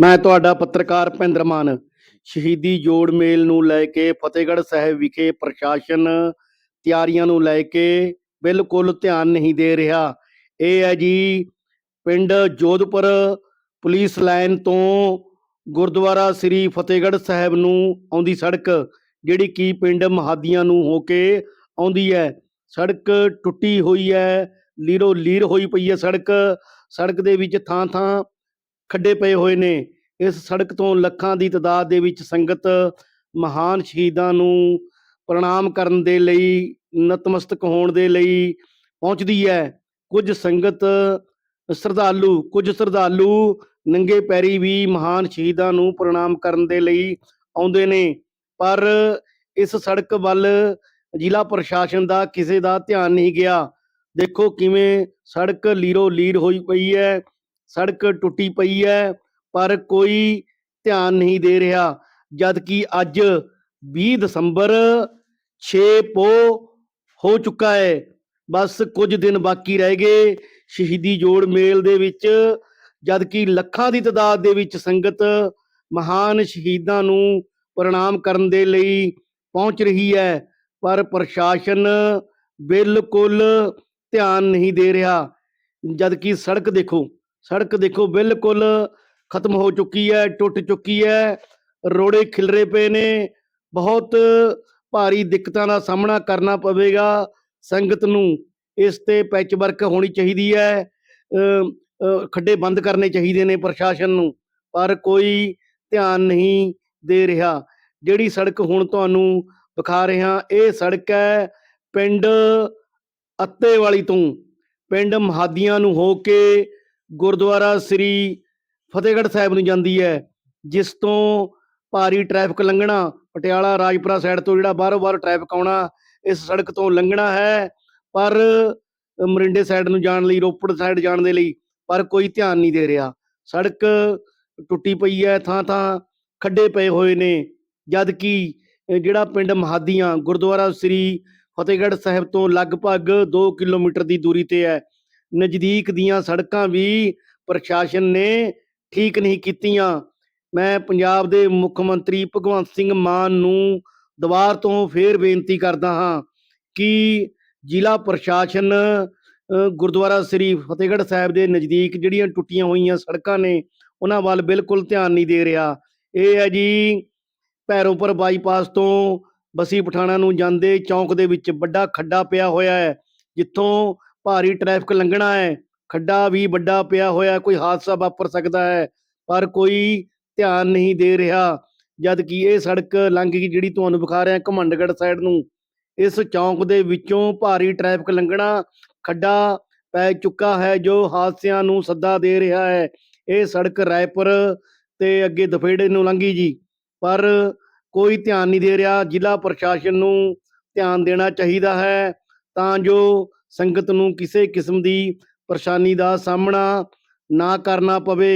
ਮੈਂ ਤੁਹਾਡਾ ਪੱਤਰਕਾਰ ਭਿੰਦਰ ਮਾਨ। ਸ਼ਹੀਦੀ ਜੋੜ ਮੇਲ ਨੂੰ ਲੈ ਕੇ ਫਤਿਹਗੜ੍ਹ ਸਾਹਿਬ ਵਿਖੇ ਪ੍ਰਸ਼ਾਸਨ ਤਿਆਰੀਆਂ ਨੂੰ ਲੈ ਕੇ ਬਿਲਕੁਲ ਧਿਆਨ ਨਹੀਂ ਦੇ ਰਿਹਾ। ਇਹ ਹੈ ਜੀ ਪਿੰਡ ਜੋਧਪੁਰ ਪੁਲਿਸ ਲਾਈਨ ਤੋਂ ਗੁਰਦੁਆਰਾ ਸ੍ਰੀ ਫਤਿਹਗੜ੍ਹ ਸਾਹਿਬ ਨੂੰ ਆਉਂਦੀ ਸੜਕ, ਜਿਹੜੀ ਕਿ ਪਿੰਡ ਮਹਾਦੀਆਂ ਨੂੰ ਹੋ ਕੇ ਆਉਂਦੀ ਹੈ। ਸੜਕ ਟੁੱਟੀ ਹੋਈ ਹੈ, ਲੀਰੋ ਲੀਰ ਹੋਈ ਪਈ ਹੈ ਸੜਕ। ਸੜਕ ਦੇ ਵਿੱਚ ਥਾਂ ਥਾਂ ਖੱਡੇ ਪਏ ਹੋਏ ਨੇ। ਇਸ ਸੜਕ ਤੋਂ ਲੱਖਾਂ ਦੀ ਤਾਦਾਦ ਦੇ ਵਿੱਚ ਸੰਗਤ ਮਹਾਨ ਸ਼ਹੀਦਾਂ ਨੂੰ ਪ੍ਰਣਾਮ ਕਰਨ ਦੇ ਲਈ, ਨਤਮਸਤਕ ਹੋਣ ਦੇ ਲਈ ਪਹੁੰਚਦੀ ਹੈ। ਕੁਝ ਸੰਗਤ ਸ਼ਰਧਾਲੂ, ਕੁਝ ਸ਼ਰਧਾਲੂ ਨੰਗੇ ਪੈਰੀ ਵੀ ਮਹਾਨ ਸ਼ਹੀਦਾਂ ਨੂੰ ਪ੍ਰਣਾਮ ਕਰਨ ਦੇ ਲਈ ਆਉਂਦੇ ਨੇ। ਪਰ ਇਸ ਸੜਕ ਵੱਲ ਜ਼ਿਲ੍ਹਾ ਪ੍ਰਸ਼ਾਸਨ ਦਾ ਕਿਸੇ ਦਾ ਧਿਆਨ ਨਹੀਂ ਗਿਆ। ਦੇਖੋ ਕਿਵੇਂ ਸੜਕ ਲੀਰੋ ਲੀਰ ਹੋਈ ਪਈ ਹੈ। ਸੜਕ ਟੁੱਟੀ ਪਈ ਹੈ ਪਰ ਕੋਈ ਧਿਆਨ ਨਹੀਂ ਦੇ ਰਿਹਾ। ਜਦ ਕਿ ਅੱਜ 20 ਦਸੰਬਰ 6 ਪੋ ਹੋ ਚੁੱਕਾ ਹੈ ਬਸ ਕੁਝ ਦਿਨ ਬਾਕੀ ਰਹਿ ਗਏ ਸ਼ਹੀਦੀ ਜੋੜ ਮੇਲ ਦੇ ਵਿੱਚ ਜਦ ਕਿ ਲੱਖਾਂ ਦੀ ਤਾਦਾਦ ਦੇ ਵਿੱਚ ਸੰਗਤ ਮਹਾਨ ਸ਼ਹੀਦਾਂ ਨੂੰ ਪ੍ਰਣਾਮ ਕਰਨ ਦੇ ਲਈ ਪਹੁੰਚ ਰਹੀ ਹੈ ਪਰ ਪ੍ਰਸ਼ਾਸਨ ਬਿਲਕੁਲ ਧਿਆਨ ਨਹੀਂ ਦੇ ਰਿਹਾ। ਜਦ ਕਿ ਸੜਕ ਦੇਖੋ ਸੜਕ ਦੇਖੋ ਬਿਲਕੁਲ ਖਤਮ ਹੋ ਚੁੱਕੀ ਹੈ, ਟੁੱਟ ਚੁੱਕੀ ਹੈ, ਰੋੜੇ ਖਿਲਰੇ ਪਏ ਨੇ, ਬਹੁਤ ਭਾਰੀ ਦਿੱਕਤਾਂ ਦਾ ਸਾਹਮਣਾ ਕਰਨਾ ਪਵੇਗਾ ਸੰਗਤ ਨੂੰ, ਇਸ ਤੇ ਪੈਚ ਵਰਕ ਹੋਣੀ ਚਾਹੀਦੀ ਹੈ ਖੱਡੇ ਬੰਦ ਕਰਨੇ ਚਾਹੀਦੇ ਨੇ ਪ੍ਰਸ਼ਾਸਨ ਨੂੰ, ਪਰ ਕੋਈ ਧਿਆਨ ਨਹੀਂ ਦੇ ਰਿਹਾ, ਜਿਹੜੀ ਸੜਕ ਹੁਣ ਤੁਹਾਨੂੰ ਵਿਖਾ ਰਿਹਾ, ਇਹ ਸੜਕ ਹੈ ਪਿੰਡ ਅੱਤੇ ਵਾਲੀ ਤੋਂ, ਪਿੰਡ ਮਹਾਦੀਆਂ ਨੂੰ ਹੋ ਕੇ ਗੁਰਦੁਆਰਾ ਸ੍ਰੀ ਫਤਿਹਗੜ੍ਹ ਸਾਹਿਬ ਨੂੰ ਜਾਂਦੀ ਹੈ, ਜਿਸ ਤੋਂ ਭਾਰੀ ਟ੍ਰੈਫਿਕ ਲੰਘਣਾ, ਪਟਿਆਲਾ, ਰਾਜਪੁਰਾ ਸਾਈਡ ਤੋਂ ਜਿਹੜਾ ਬਾਹਰੋਂ ਬਾਹਰ ਟ੍ਰੈਫਿਕ ਆਉਣਾ, ਇਸ ਸੜਕ ਤੋਂ ਲੰਘਣਾ ਹੈ, ਪਰ ਮਰਿੰਡੇ ਸਾਈਡ ਨੂੰ ਜਾਣ ਲਈ, ਰੋਪੜ ਸਾਈਡ ਜਾਣ ਦੇ ਲਈ, ਪਰ ਕੋਈ ਧਿਆਨ ਨਹੀਂ ਦੇ ਰਿਹਾ। ਸੜਕ ਟੁੱਟੀ ਪਈ ਹੈ ਥਾਂ ਥਾਂ ਖੱਡੇ ਪਏ ਹੋਏ ਨੇ ਜਦ ਕਿ ਜਿਹੜਾ ਪਿੰਡ ਮਹਾਦੀਆਂ, ਗੁਰਦੁਆਰਾ ਸ੍ਰੀ ਫਤਿਹਗੜ੍ਹ ਸਾਹਿਬ ਤੋਂ ਲਗਭਗ 2 ਕਿਲੋਮੀਟਰ ਦੀ ਦੂਰੀ ਤੇ ਹੈ ਨਜ਼ਦੀਕ ਦੀਆਂ ਸੜਕਾਂ ਵੀ ਪ੍ਰਸ਼ਾਸਨ ਨੇ ਠੀਕ ਨਹੀਂ ਕੀਤੀਆਂ। ਮੈਂ ਪੰਜਾਬ ਦੇ ਮੁੱਖ ਮੰਤਰੀ ਭਗਵੰਤ ਸਿੰਘ ਮਾਨ ਨੂੰ ਦੁਬਾਰ ਤੋਂ ਫੇਰ ਬੇਨਤੀ ਕਰਦਾ ਹਾਂ ਕਿ ਜ਼ਿਲ੍ਹਾ ਪ੍ਰਸ਼ਾਸਨ ਗੁਰਦੁਆਰਾ ਸ੍ਰੀ ਫਤਿਹਗੜ੍ਹ ਸਾਹਿਬ ਦੇ ਨਜ਼ਦੀਕ ਜਿਹੜੀਆਂ ਟੁੱਟੀਆਂ ਹੋਈਆਂ ਸੜਕਾਂ ਨੇ, ਉਹਨਾਂ ਵੱਲ ਬਿਲਕੁਲ ਧਿਆਨ ਨਹੀਂ ਦੇ ਰਿਹਾ। ਇਹ ਹੈ ਜੀ ਭੈਰੋਪੁਰ ਬਾਈਪਾਸ ਤੋਂ ਬਸੀ ਪਠਾਣਾ ਨੂੰ ਜਾਂਦੇ ਚੌਂਕ ਦੇ ਵਿੱਚ ਵੱਡਾ ਖੱਡਾ ਪਿਆ ਹੋਇਆ ਹੈ, ਜਿੱਥੋਂ ਭਾਰੀ ਟ੍ਰੈਫਿਕ ਲੰਘਣਾ ਹੈ, ਖੱਡਾ ਵੀ ਵੱਡਾ ਪਿਆ ਹੋਇਆ, ਕੋਈ ਹਾਦਸਾ ਵਾਪਰ ਸਕਦਾ ਹੈ, ਪਰ ਕੋਈ ਧਿਆਨ ਨਹੀਂ ਦੇ ਰਿਹਾ। ਜਦ ਕਿ ਇਹ ਸੜਕ ਲੰਘ ਗਈ ਜਿਹੜੀ ਤੁਹਾਨੂੰ ਵਿਖਾ ਰਿਹਾ ਘਮੰਡਗੜ ਸਾਈਡ ਨੂੰ, ਇਸ ਚੌਂਕ ਦੇ ਵਿੱਚੋਂ ਭਾਰੀ ਟ੍ਰੈਫਿਕ ਲੰਘਣਾ ਖੱਡਾ ਪੈ ਚੁੱਕਾ ਹੈ, ਜੋ ਹਾਦਸਿਆਂ ਨੂੰ ਸੱਦਾ ਦੇ ਰਿਹਾ ਹੈ। ਇਹ ਸੜਕ ਰਾਏਪੁਰ ਤੇ ਅੱਗੇ ਦਫੇੜੇ ਨੂੰ ਲੰਘੀ ਜੀ, ਪਰ ਕੋਈ ਧਿਆਨ ਨਹੀਂ ਦੇ ਰਿਹਾ। ਜ਼ਿਲ੍ਹਾ ਪ੍ਰਸ਼ਾਸਨ ਨੂੰ ਧਿਆਨ ਦੇਣਾ ਚਾਹੀਦਾ ਹੈ, ਤਾਂ ਜੋ ਸੰਗਤ ਨੂੰ ਕਿਸੇ ਕਿਸਮ ਦੀ ਪਰੇਸ਼ਾਨੀ ਦਾ ਸਾਹਮਣਾ ਨਾ ਕਰਨਾ ਪਵੇ।